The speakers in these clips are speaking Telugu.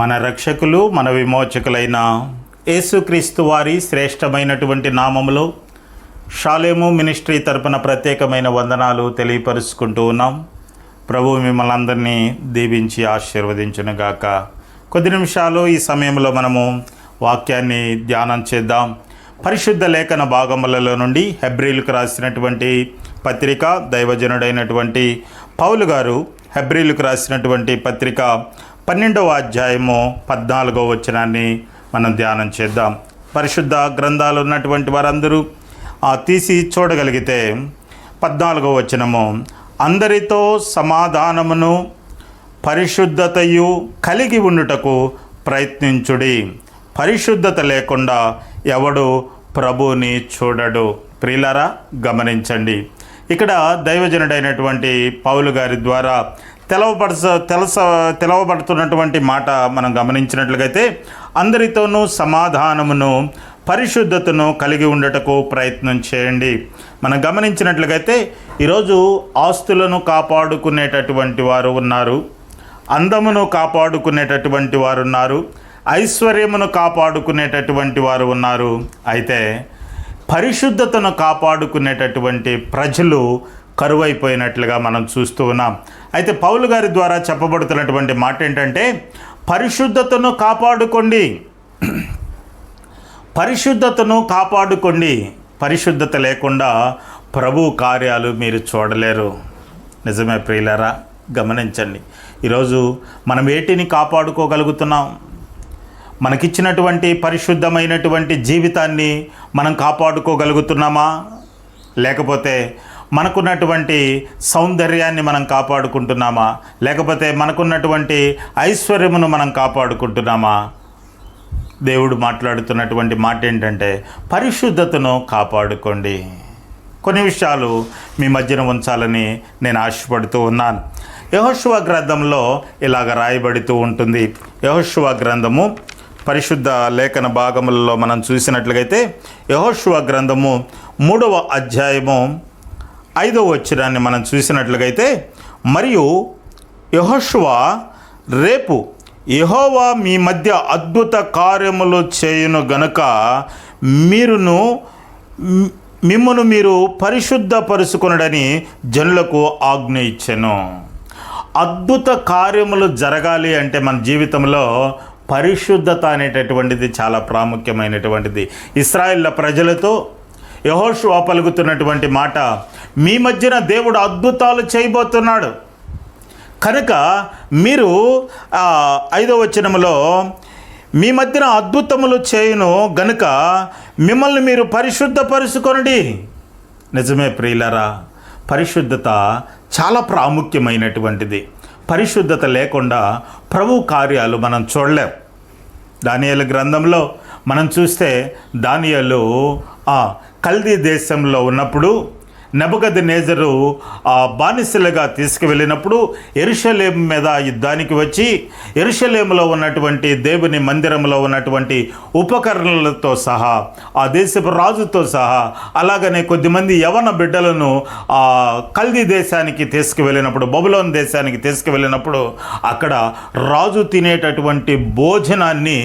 మన రక్షకులు మన విమోచకులైన యేసుక్రీస్తు వారి శ్రేష్టమైనటువంటి నామములో షాలేము మినిస్ట్రీ తరపున ప్రత్యేకమైన వందనాలు తెలియపరుచుకుంటూ ఉన్నాం. ప్రభు మిమ్మల్ని అందరినీ దీవించి ఆశీర్వదించునుగాక. కొద్ది నిమిషాలు ఈ సమయంలో మనము వాక్యాన్ని ధ్యానం చేద్దాం. పరిశుద్ధ లేఖన భాగములలో నుండి హెబ్రిల్కు రాసినటువంటి పత్రిక దైవజనుడైనటువంటి పౌలు గారు హెబ్రిల్కు రాసినటువంటి పత్రిక పన్నెండవ అధ్యాయము పద్నాలుగో వచనాన్ని మనం ధ్యానం చేద్దాం. పరిశుద్ధ గ్రంథాలు ఉన్నటువంటి వారందరూ ఆ తీసి చూడగలిగితే పద్నాలుగో వచనము అందరితో సమాధానమును పరిశుద్ధతయు కలిగి ఉండుటకు ప్రయత్నించుడి. పరిశుద్ధత లేకుండా ఎవడు ప్రభుని చూడడు. ప్రియులరా గమనించండి. ఇక్కడ దైవజనుడైనటువంటి పౌలు గారి ద్వారా తెలవపరచ తెలస తెలవబడుతున్నటువంటి మాట మనం గమనించినట్లుగైతే అందరితోనూ సమాధానమును పరిశుద్ధతను కలిగి ఉండటకు ప్రయత్నం చేయండి. మనం గమనించినట్లుగైతే ఈరోజు ఆస్తులను కాపాడుకునేటటువంటి వారు ఉన్నారు. అందమును కాపాడుకునేటటువంటి వారు ఉన్నారు. ఐశ్వర్యమును కాపాడుకునేటటువంటి వారు ఉన్నారు. అయితే పరిశుద్ధతను కాపాడుకునేటటువంటి ప్రజలు కరువైపోయినట్లుగా మనం చూస్తూ ఉన్నాం. అయితే పౌలు గారి ద్వారా చెప్పబడుతున్నటువంటి మాట ఏంటంటే పరిశుద్ధతను కాపాడుకోండి. పరిశుద్ధతను కాపాడుకోండి. పరిశుద్ధత లేకుండా ప్రభు కార్యాలు మీరు చూడలేరు. నిజమే ప్రియులరా గమనించండి. ఈరోజు మనం వేటిని కాపాడుకోగలుగుతున్నాం? మనకిచ్చినటువంటి పరిశుద్ధమైనటువంటి జీవితాన్ని మనం కాపాడుకోగలుగుతున్నామా? లేకపోతే మనకున్నటువంటి సౌందర్యాన్ని మనం కాపాడుకుంటున్నామా? లేకపోతే మనకున్నటువంటి ఐశ్వర్యమును మనం కాపాడుకుంటున్నామా? దేవుడు మాట్లాడుతున్నటువంటి మాట ఏంటంటే పరిశుద్ధతను కాపాడుకోండి. కొన్ని విషయాలు మీ మధ్యన ఉంచాలని నేను ఆశపడుతూ ఉన్నాను. యహోశువ గ్రంథంలో ఇలాగ రాయబడుతూ ఉంటుంది. యహోశువ గ్రంథము పరిశుద్ధ లేఖన భాగములలో మనం చూసినట్లుగైతే యహోశువ గ్రంథము మూడవ అధ్యాయము ఐదవ వచ్చినాన్ని మనం చూసినట్లుగైతే మరియు యహోశువ రేపు యహోవా మీ మధ్య అద్భుత కార్యములు చేయును గనుక మీరును మిమ్మను మీరు పరిశుద్ధపరుచుకునడని జనులకు ఆజ్ఞ ఇచ్చాను. అద్భుత కార్యములు జరగాలి అంటే మన జీవితంలో పరిశుద్ధత అనేటటువంటిది చాలా ప్రాముఖ్యమైనటువంటిది. ఇస్రాయిల్ల ప్రజలతో యహోషువా పలుకుతున్నటువంటి మాట మీ మధ్యన దేవుడు అద్భుతాలు చేయబోతున్నాడు. కనుక మీరు ఐదో వచనములో మీ మధ్యన అద్భుతములు చేయును గనుక మిమ్మల్ని మీరు పరిశుద్ధపరుచుకొనడి. నిజమే ప్రియులరా పరిశుద్ధత చాలా ప్రాముఖ్యమైనటువంటిది. పరిశుద్ధత లేకుండా ప్రభు కార్యాలు మనం చూడలేం. దానియాల గ్రంథంలో మనం చూస్తే దానియాలు కల్దీ దేశంలో ఉన్నప్పుడు నెబగది నేజరు ఆ బానిసలుగా తీసుకువెళ్ళినప్పుడు ఎరుషలేం మీద యుద్ధానికి వచ్చి ఎరుషలేములో ఉన్నటువంటి దేవుని మందిరంలో ఉన్నటువంటి ఉపకరణలతో సహా ఆ దేశపు రాజుతో సహా అలాగనే కొద్దిమంది యవన బిడ్డలను ఆ కల్దీ దేశానికి తీసుకువెళ్ళినప్పుడు బబులోన్ దేశానికి తీసుకువెళ్ళినప్పుడు అక్కడ రాజు తినేటటువంటి భోజనాన్ని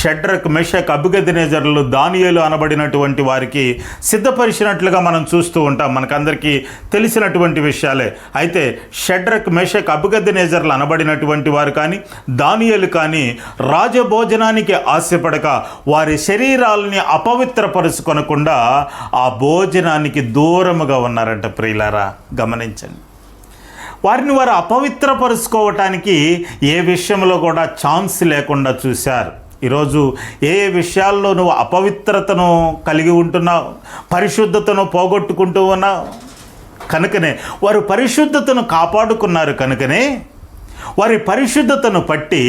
షడ్రక్ మెషక్ అభిగదినేజర్లు దానియలు అనబడినటువంటి వారికి సిద్ధపరిచినట్లుగా మనం చూస్తూ ఉంటాం. మనకందరికీ తెలిసినటువంటి విషయాలే. అయితే షడ్రక్ మెషక్ అభిగదినేజర్లు అనబడినటువంటి వారు కానీ దానియలు కానీ రాజభోజనానికి ఆశపడక వారి శరీరాలని అపవిత్రపరుచుకొనకుండా ఆ భోజనానికి దూరముగా ఉన్నారంట ప్రియులారా. గమనించండి. వారిని వారు అపవిత్రపరుచుకోవటానికి ఏ విషయంలో కూడా ఛాన్స్ లేకుండా చూశారు. ఈరోజు ఏ ఏ విషయాల్లో నువ్వు అపవిత్రతను కలిగి ఉంటున్నావు పరిశుద్ధతను పోగొట్టుకుంటూ ఉన్నావు? కనుకనే వారు పరిశుద్ధతను కాపాడుకున్నారు కనుకనే వారి పరిశుద్ధతను పట్టి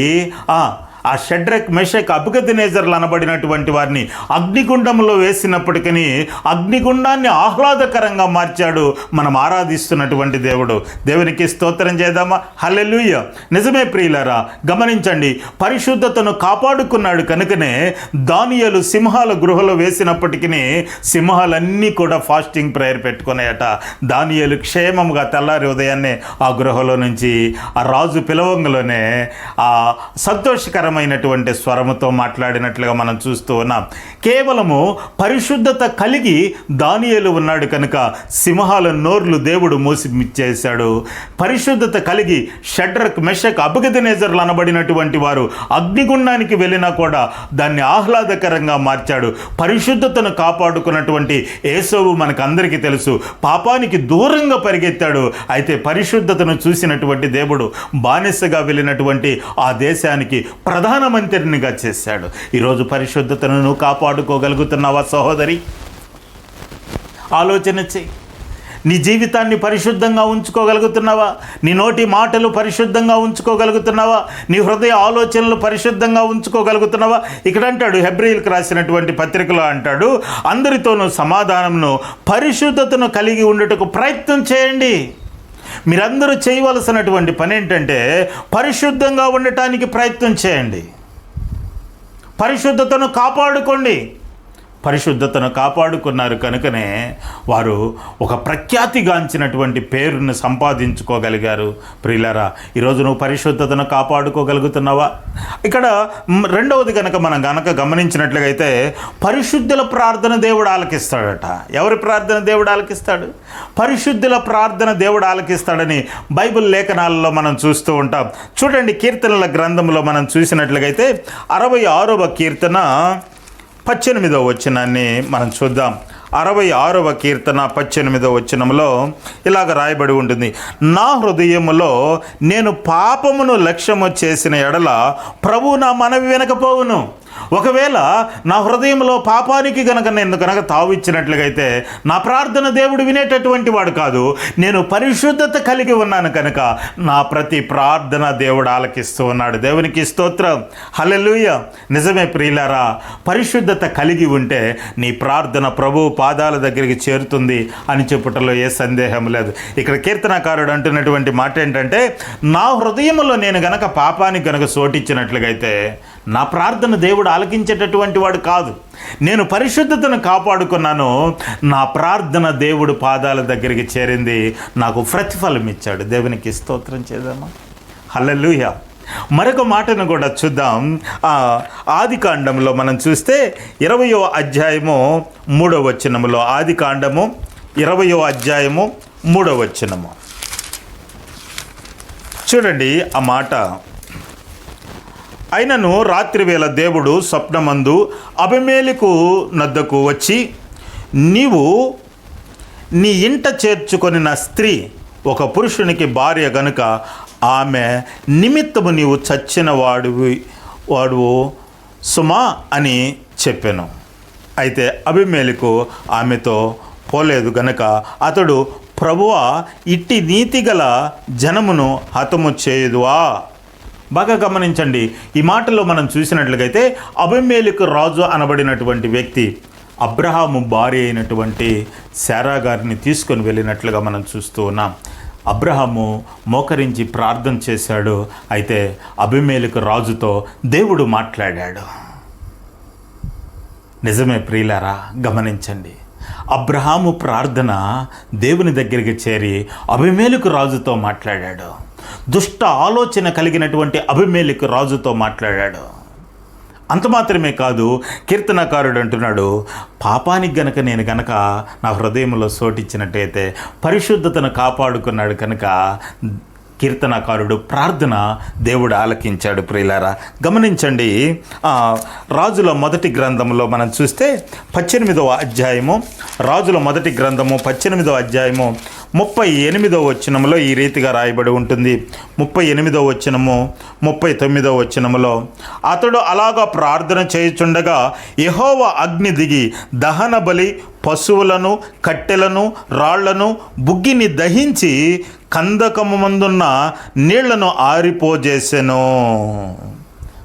ఆ షడ్రక్ మెషక్ అభిగతినేజర్లు అనబడినటువంటి వారిని అగ్నిగుండంలో వేసినప్పటికీ అగ్నిగుండాన్ని ఆహ్లాదకరంగా మార్చాడు మనం ఆరాధిస్తున్నటువంటి దేవుడు. దేవునికి స్తోత్రం చేద్దామా? హలెలుయ్య నిజమే ప్రియులరా గమనించండి పరిశుద్ధతను కాపాడుకున్నాడు కనుకనే దానియలు సింహాల గృహలో వేసినప్పటికీ సింహాలన్నీ కూడా ఫాస్టింగ్ ప్రేయర్ పెట్టుకున్నాయట. దానియలు క్షేమంగా తెల్లారి ఉదయాన్నే ఆ గృహలో నుంచి ఆ రాజు పిలవంగలోనే ఆ సంతోషకరం మధురమైనటువంటి స్వరముతో మాట్లాడినట్లుగా మనం చూస్తూ ఉన్నాం. కేవలము పరిశుద్ధత కలిగి దానియేలు ఉన్నాడు కనుక సింహాల నోర్లు దేవుడు మూసిచ్చేశాడు పరిశుద్ధత కలిగి షడ్రక్ మెషక్ అబగదనేజర్లు అనబడినటువంటి వారు అగ్నిగుండానికి వెళ్ళినా కూడా దాన్ని ఆహ్లాదకరంగా మార్చాడు. పరిశుద్ధతను కాపాడుకున్నటువంటి ఏసోవు మనకు అందరికీ తెలుసు. పాపానికి దూరంగా పరిగెత్తాడు. అయితే పరిశుద్ధతను చూసినటువంటి దేవుడు బానిసగా వెళ్ళినటువంటి ఆ దేశానికి ప్రధానమంత్రినిగా చేశాడు. ఈరోజు పరిశుద్ధతను నువ్వు కాపాడుకోగలుగుతున్నావా సహోదరి? ఆలోచన చెయ్యి నీ జీవితాన్ని పరిశుద్ధంగా ఉంచుకోగలుగుతున్నావా? నీ నోటి మాటలు పరిశుద్ధంగా ఉంచుకోగలుగుతున్నావా? నీ హృదయ ఆలోచనలు పరిశుద్ధంగా ఉంచుకోగలుగుతున్నావా? ఇక్కడ అంటాడు హెబ్రిల్కి రాసినటువంటి పత్రికలో అంటాడు అందరితోనూ సమాధానంను పరిశుద్ధతను కలిగి ఉండటకు ప్రయత్నం చేయండి. మీరందరూ చేయవలసినటువంటి పని ఏంటంటే పరిశుద్ధంగా ఉండటానికి ప్రయత్నం చేయండి. పరిశుద్ధతను కాపాడుకోండి. పరిశుద్ధతను కాపాడుకున్నారు కనుకనే వారు ఒక ప్రఖ్యాతిగాంచినటువంటి పేరును సంపాదించుకోగలిగారు. ప్రియులరా ఈరోజు నువ్వు పరిశుద్ధతను కాపాడుకోగలుగుతున్నావా? ఇక్కడ రెండవది కనుక మనం గనక గమనించినట్లయితే పరిశుద్ధుల ప్రార్థన దేవుడు ఆలకిస్తాడట. ఎవరి ప్రార్థన దేవుడు ఆలకిస్తాడు? పరిశుద్ధుల ప్రార్థన దేవుడు ఆలకిస్తాడని బైబిల్ లేఖనాలలో మనం చూస్తూ ఉంటాం. చూడండి కీర్తనల గ్రంథంలో మనం చూసినట్లయితే అరవై ఆరవ కీర్తన పద్దెనిమిదవ వచనాన్ని మనం చూద్దాం. అరవై ఆరవ కీర్తన పద్దెనిమిదవ వచనంలో ఇలాగ రాయబడి ఉంటుంది. నా హృదయములో నేను పాపమును లక్ష్యము చేసిన ఎడల ప్రభు నా మనవి వినకపోవును ఒకవేళ నా హృదయంలో పాపానికి గనక నేను గనక తావిచ్చినట్లుగైతే నా ప్రార్థన దేవుడు వినేటటువంటి వాడు కాదు. నేను పరిశుద్ధత కలిగి ఉన్నాను కనుక నా ప్రతి ప్రార్థన దేవుడు ఆలకిస్తూ ఉన్నాడు. దేవునికి స్తోత్రం. హల్లెలూయ. నిజమే ప్రియులారా పరిశుద్ధత కలిగి ఉంటే నీ ప్రార్థన ప్రభు పాదాల దగ్గరికి చేరుతుంది అని చెప్పుటలో ఏ సందేహం లేదు. ఇక్కడ కీర్తనకారుడు అంటున్నటువంటి మాట ఏంటంటే నా హృదయంలో నేను గనక పాపానికి గనక సోటిచ్చినట్లుగైతే నా ప్రార్థన దేవుడు ఆలకించేటటువంటి వాడు కాదు. నేను పరిశుద్ధతను కాపాడుకున్నాను. నా ప్రార్థన దేవుడు పాదాల దగ్గరికి చేరింది. నాకు ప్రతిఫలం ఇచ్చాడు. దేవునికి స్తోత్రం చేద్దామా? హల్లెలూయా. మరొక మాటను కూడా చూద్దాం. ఆ ఆది కాండంలో మనం చూస్తే ఇరవయో అధ్యాయము మూడవ వచనములో. ఆది కాండము ఇరవయో అధ్యాయము మూడో వచనము. చూడండి ఆ మాట. అయినను రాత్రివేళ దేవుడు స్వప్నమందు అభిమేలికు నద్దకు వచ్చి నీవు నీ ఇంట చేర్చుకొని నా స్త్రీ ఒక పురుషునికి భార్య గనుక ఆమె నిమిత్తము నీవు చచ్చిన వాడివి వాడువు సుమా అని చెప్పాను. అయితే అభిమేలికు ఆమెతో పోలేదు గనక అతడు ప్రభువ ఇట్టి నీతిగల జనమును హతము చేయుదువా? బాగా గమనించండి. ఈ మాటలో మనం చూసినట్లుగైతే అభిమేలికు రాజు అనబడినటువంటి వ్యక్తి అబ్రహాము భార్య అయినటువంటి శారా గారిని తీసుకొని వెళ్ళినట్లుగా మనం చూస్తూ ఉన్నాం. అబ్రహాము మోకరించి ప్రార్థన చేశాడు. అయితే అభిమేలికు రాజుతో దేవుడు మాట్లాడాడు. నిజమే ప్రియులారా గమనించండి. అబ్రహాము ప్రార్థన దేవుని దగ్గరికి చేరి అభిమేలుకు రాజుతో మాట్లాడాడు. దుష్ట ఆలోచన కలిగినటువంటి అభిమేలికు రాజుతో మాట్లాడాడు. అంత మాత్రమే కాదు కీర్తనకారుడు అంటున్నాడు పాపానికి గనక నేను గనక నా హృదయంలో సోటిచ్చినట్టయితే పరిశుద్ధతను కాపాడుకున్నాడు కనుక కీర్తనకారుడు ప్రార్థన దేవుడు ఆలకించాడు ప్రియులారా. గమనించండి రాజుల మొదటి గ్రంథంలో మనం చూస్తే పద్దెనిమిదవ అధ్యాయము రాజుల మొదటి గ్రంథము పద్దెనిమిదవ అధ్యాయము ముప్పై ఎనిమిదో వచనంలో ఈ రీతిగా రాయబడి ఉంటుంది. ముప్పై ఎనిమిదో వచనము ముప్పై తొమ్మిదో వచనములో అతడు అలాగా ప్రార్థన చేయుచుండగా యహోవ అగ్ని దిగి దహన బలి పశువులను కట్టెలను రాళ్ళను బుగ్గిని దహించి కందకము మందున్న నీళ్ళను ఆరిపోజేసెను.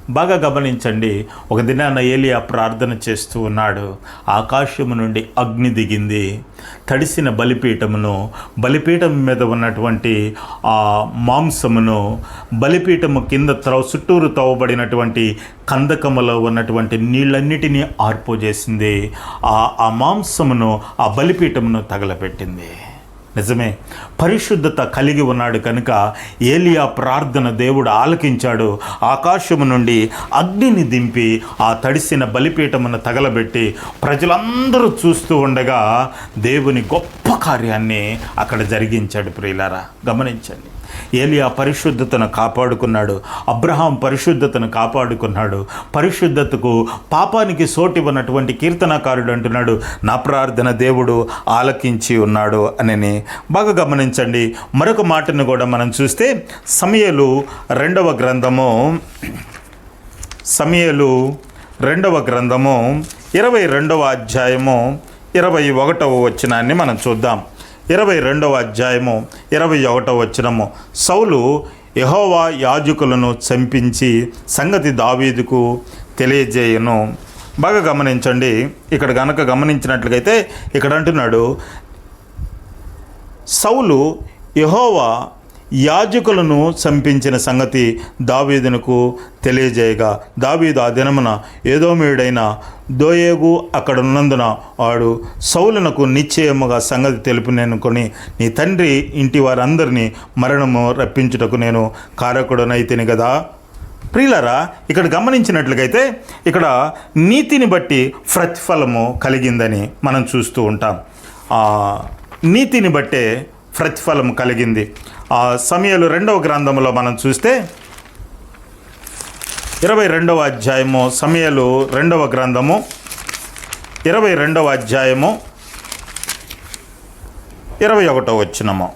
బాగా గమనించండి. ఒక దినాన ఏలియా ప్రార్థన చేస్తూ ఉన్నాడు. ఆకాశము నుండి అగ్ని దిగింది. తడిసిన బలిపీఠమును బలిపీఠం మీద ఉన్నటువంటి ఆ మాంసమును బలిపీఠము కింద త్రవ చుట్టూరు తవ్వబడినటువంటి కందకములో ఉన్నటువంటి నీళ్ళన్నిటినీ ఆర్పోజేసింది ఆ ఆ మాంసమును ఆ బలిపీఠమును తగలపెట్టింది. నిజమే. పరిశుద్ధత కలిగి ఉన్నాడు కనుక ఏలియా ప్రార్థన దేవుడు ఆలకించాడు. ఆకాశము నుండి అగ్నిని దింపి ఆ తడిసిన బలిపీఠమును తగలబెట్టి ప్రజలందరూ చూస్తూ ఉండగా దేవుని గొప్ప కార్యాన్ని అక్కడ జరిగించాడు ప్రియులారా. గమనించండి. ఏలియా పరిశుద్ధతను కాపాడుకున్నాడు. అబ్రహాం పరిశుద్ధతను కాపాడుకున్నాడు. పరిశుద్ధతకు పాపానికి సోటివన్నటువంటి కీర్తనకారుడు అంటున్నాడు నా ప్రార్థన దేవుడు ఆలకించి ఉన్నాడు అని బాగా గమనించండి. మరొక మాటను కూడా మనం చూస్తే సమయలు రెండవ గ్రంథము సమయలు రెండవ గ్రంథము ఇరవై రెండవ అధ్యాయము ఇరవై ఒకటవ వచనాన్ని మనం చూద్దాం. ఇరవై రెండవ అధ్యాయము ఇరవై ఒకటవ వచనము. సౌలు యహోవా యాజకులను చంపించి సంగతి దావీదుకు తెలియజేయను. బాగా గమనించండి. ఇక్కడ గనక గమనించినట్లయితే ఇక్కడ అంటున్నాడు సౌలు యహోవా యాజకులను చంపించిన సంగతి దావీదునకు తెలియజేయగా. దావీదు ఆ దినమున ఏదోమీయుడైన దోయేగు అక్కడ ఉన్నందున వాడు సౌలునకు నిశ్చయముగా సంగతి తెలుపునేనుకొని నీ తండ్రి ఇంటి వారందరినీ మరణము రప్పించుటకు నేను కారకుడనైతేని కదా ప్రియులరా ఇక్కడ గమనించినట్లయితే ఇక్కడ నీతిని బట్టి ప్రతిఫలము కలిగిందని మనం చూస్తూ ఉంటాం. నీతిని బట్టే ప్రతిఫలం కలిగింది. సమయలు రెండవ గ్రంథంలో మనం చూస్తే ఇరవై రెండవ అధ్యాయము సమయాలు రెండవ గ్రంథము ఇరవై రెండవ అధ్యాయము ఇరవై ఒకటో వచ్చినము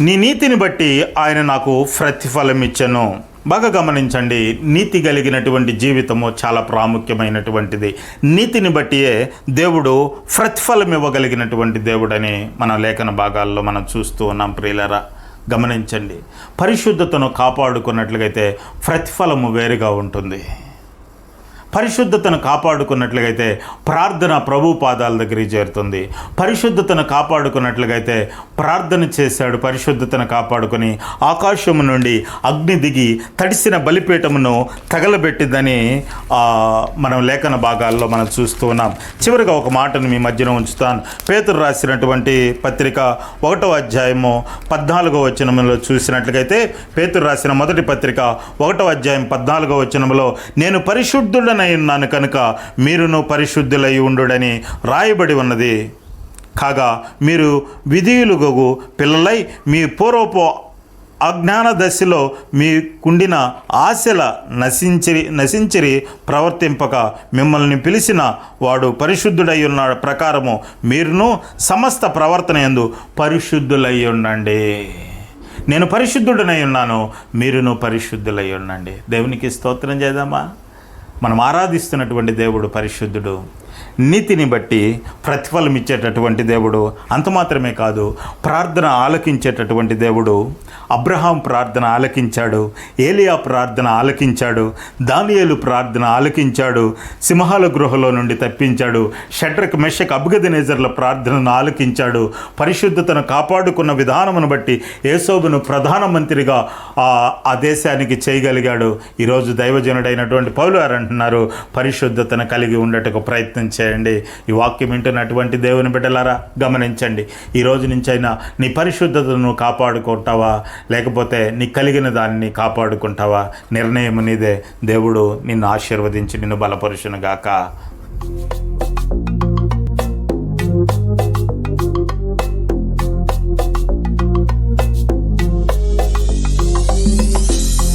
నీ నీతిని బట్టి ఆయన నాకు ప్రతిఫలం ఇచ్చను బాగా గమనించండి నీతి కలిగినటువంటి జీవితము చాలా ప్రాముఖ్యమైనటువంటిది. నీతిని బట్టియే దేవుడు ప్రతిఫలం ఇవ్వగలిగినటువంటి దేవుడని మన లేఖన భాగాల్లో మనం చూస్తూ ఉన్నాం ప్రియులరా. గమనించండి పరిశుద్ధతను కాపాడుకున్నట్లయితే ప్రతిఫలము వేరుగా ఉంటుంది. పరిశుద్ధతను కాపాడుకున్నట్లుగైతే ప్రార్థన ప్రభు పాదాల దగ్గరికి చేరుతుంది. పరిశుద్ధతను కాపాడుకున్నట్లుగైతే ప్రార్థన చేశాడు. పరిశుద్ధతను కాపాడుకొని ఆకాశము నుండి అగ్ని దిగి తడిసిన బలిపీఠమును తగలబెట్టిందని మనం లేఖన భాగాల్లో మనం చూస్తూ ఉన్నాం. చివరిగా ఒక మాటను మీ మధ్యన ఉంచుతాను. పేతురు రాసినటువంటి పత్రిక ఒకటో అధ్యాయము పద్నాలుగో వచనంలో చూసినట్లయితే పేతురు రాసిన మొదటి పత్రిక ఒకటో అధ్యాయం పద్నాలుగో వచనంలో నేను పరిశుద్ధుడని ఉన్నాను కనుక మీరును పరిశుద్ధులై ఉండుడని రాయబడి ఉన్నది. కాగా మీరు విధేయులుగగు పిల్లలై మీ పూర్వపు అజ్ఞాన దశలో మీకుండిన ఆశల నశించిరి నశించిరి ప్రవర్తింపక మిమ్మల్ని పిలిచిన వాడు పరిశుద్ధుడై ఉన్న ప్రకారము మీరును సమస్త ప్రవర్తన ఎందు పరిశుద్ధులై ఉండండి. నేను పరిశుద్ధుడనై ఉన్నాను మీరును పరిశుద్ధులై ఉండండి. దేవునికి స్తోత్రం చేద్దామా? మనం ఆరాధిస్తున్నటువంటి దేవుడు పరిశుద్ధుడు. నీతిని బట్టి ప్రతిఫలం ఇచ్చేటటువంటి దేవుడు అంత మాత్రమే కాదు ప్రార్థన ఆలకించేటటువంటి దేవుడు. అబ్రహాం ప్రార్థన ఆలకించాడు ఏలియా ప్రార్థన ఆలకించాడు దానియేలు ప్రార్థన ఆలకించాడు సింహాల గృహలో నుండి తప్పించాడు షడ్రక్ మెషక్ అబ్గదనేజర్ల ప్రార్థనను ఆలకించాడు పరిశుద్ధతను కాపాడుకున్న విధానమును బట్టి యేసోబును ప్రధానమంత్రిగా ఆ ఆ దేశానికి చేయగలిగాడు. ఈరోజు దైవజనుడైనటువంటి పౌలు గారు అంటున్నారు పరిశుద్ధతను కలిగి ఉండటకు ప్రయత్నం చేయండి. ఈ వాక్యం వింటున్నటువంటి దేవుని బిడ్డలారా గమనించండి. ఈ రోజు నుంచైనా నీ పరిశుద్ధతను కాపాడుకుంటావా? లేకపోతే నీ కలిగిన దాన్ని కాపాడుకుంటావా? నిర్ణయం నీదే. దేవుడు నిన్ను ఆశీర్వదించి నిన్ను బలపరుచునుగాక.